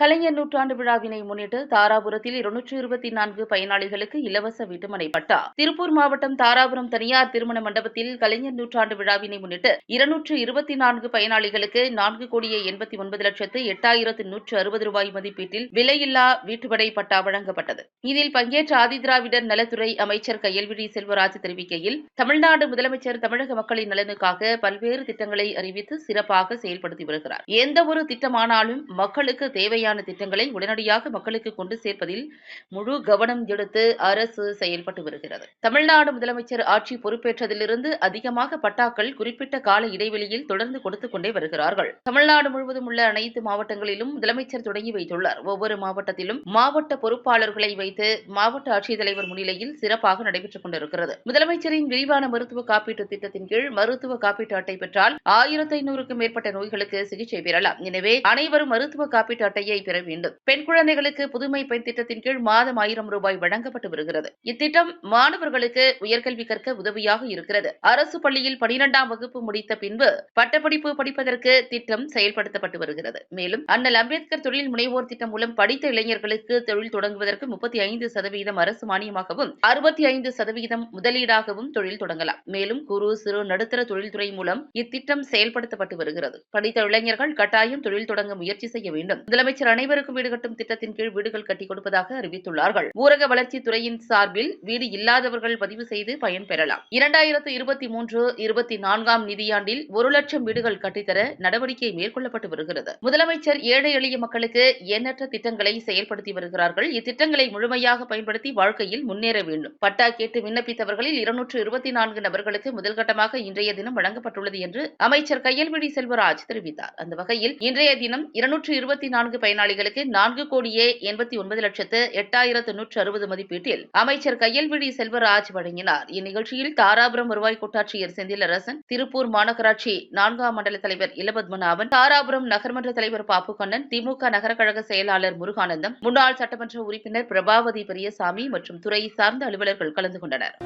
கலைஞர் நூற்றாண்டு விழாவினை முன்னிட்டு தாராபுரத்தில் இருநூற்று இருபத்தி நான்கு பயனாளிகளுக்கு இலவச வீட்டுமனை பட்டா திருப்பூர் மாவட்டம் தாராபுரம் தனியார் திருமண மண்டபத்தில் கலைஞர் நூற்றாண்டு விழாவினை முன்னிட்டு இருநூற்று இருபத்தி நான்கு பயனாளிகளுக்கு நான்கு கோடியே எண்பத்தி ஒன்பது லட்சத்து எட்டாயிரத்து நூற்று அறுபது ரூபாய் மதிப்பீட்டில் விலையில்லா வீட்டுமனை பட்டா வழங்கப்பட்டது. இதில் பங்கேற்ற ஆதிதிராவிடர் நலத்துறை அமைச்சர் கையல்விழி செல்வராஜ் தெரிவிக்கையில் தமிழ்நாடு முதலமைச்சர் தமிழக மக்களின் நலனுக்காக பல்வேறு திட்டங்களை அறிவித்து சிறப்பாக செயல்படுத்தி வருகிறார். எந்த ஒரு திட்டமானாலும் மக்களுக்கு தேவையான திட்டங்களை உடனடியாக மக்களுக்கு கொண்டு சேர்ப்பதில் முழு கவனம் எடுத்து அரசு செயல்பட்டு வருகிறது. தமிழ்நாடு முதலமைச்சர் ஆட்சி பொறுப்பேற்றதிலிருந்து அதிகமாக பட்டாக்கள் குறிப்பிட்ட கால இடைவெளியில் தொடர்ந்து கொடுத்துக் கொண்டே வருகிறார்கள். தமிழ்நாடு முழுவதும் உள்ள அனைத்து மாவட்டங்களிலும் முதலமைச்சர் தொடங்கி வைத்துள்ளார். ஒவ்வொரு மாவட்டத்திலும் மாவட்ட பொறுப்பாளர்களை வைத்து மாவட்ட ஆட்சித்தலைவர் முன்னிலையில் சிறப்பாக நடைபெற்றுக் கொண்டிருக்கிறது. முதலமைச்சரின் விரிவான மருத்துவ காப்பீட்டு திட்டத்தின் கீழ் மருத்துவ காப்பீட்டு அட்டை பெற்றால் ஆயிரத்தி ஐநூறுக்கும் மேற்பட்ட நோய்களுக்கு சிகிச்சை பெறலாம். எனவே அனைவரும் மருத்துவ காப்பீட்டு அட்டையை பெற வேண்டும். பெண் குழந்தைகளுக்கு புதுமை பெண் திட்டத்தின் கீழ் மாதம் ஆயிரம் ரூபாய் வழங்கப்பட்டு வருகிறது. இத்திட்டம் மாணவர்களுக்கு உயர்கல்வி கற்க உதவியாக இருக்கிறது. அரசு பள்ளியில் பனிரெண்டாம் வகுப்பு முடித்த பின்பு பட்டப்படிப்பு படிப்பதற்கு திட்டம் செயல்படுத்தப்பட்டு வருகிறது. மேலும் அண்ணல் அம்பேத்கர் தொழில் முனைவோர் திட்டம் மூலம் படித்த இளைஞர்களுக்கு தொழில் தொடங்குவதற்கு முப்பத்தி ஐந்து சதவீதம் அரசு மானியமாகவும் அறுபத்தி ஐந்து சதவீதம் முதலீடாகவும் தொழில் தொடங்கலாம். மேலும் குறு சிறு நடுத்தர தொழில்துறை மூலம் இத்திட்டம் செயல்படுத்தப்பட்டு வருகிறது. படித்த இளைஞர்கள் கட்டாயம் தொழில் தொடங்க முயற்சி செய்ய வேண்டும். முதலமைச்சர் அனைவருக்கும் வீடு கட்டும் திட்டத்தின் கீழ் வீடுகள் கட்டிக் கொடுப்பதாக அறிவித்துள்ளார்கள். ஊரக வளர்ச்சித் துறையின் சார்பில் வீடு இல்லாதவர்கள் பதிவு செய்து பயன்பெறலாம் இரண்டாயிரத்து இருபத்தி மூன்று இருபத்தி நான்காம் நிதியாண்டில் ஒரு லட்சம் வீடுகள் கட்டித்தர நடவடிக்கை மேற்கொள்ளப்பட்டு வருகிறது. முதலமைச்சர் ஏழை எளிய மக்களுக்கு எண்ணற்ற திட்டங்களை செயல்படுத்தி வருகிறார்கள். இத்திட்டங்களை முழுமையாக பயன்படுத்தி வாழ்க்கையில் முன்னேற வேண்டும். பட்டா கேட்டு விண்ணப்பித்தவர்களில் இருநூற்று இருபத்தி நான்கு நபர்களுக்கு முதல்கட்டமாக இன்றைய தினம் வழங்கப்பட்டுள்ளது என்று அமைச்சர் கையல்விழி செல்வராஜ் தெரிவித்தார். அந்த வகையில் இன்றைய தினம் இருநூற்று இருபத்தி நான்கு பயனாளிகளுக்கு நான்கு கோடியே எண்பத்தி ஒன்பது லட்சத்து எட்டாயிரத்து நூற்று அறுபது மதிப்பீட்டில் அமைச்சர் கையல்விழி செல்வராஜ் வழங்கினார். இந்நிகழ்ச்சியில் தாராபுரம் வருவாய் கோட்டாட்சியர் செந்திலரசன் திருப்பூர் மாநகராட்சி நான்காம் மண்டல தலைவர் இலபத்மநாபன் தாராபுரம் நகர்மன்ற தலைவர் பாப்பு கண்ணன் திமுக நகர கழக செயலாளர் முருகானந்தம் முன்னாள் சட்டமன்ற உறுப்பினர் பிரபாவதி பெரியசாமி மற்றும் துறை சார்ந்த அலுவலர்கள் கலந்து கொண்டனர்.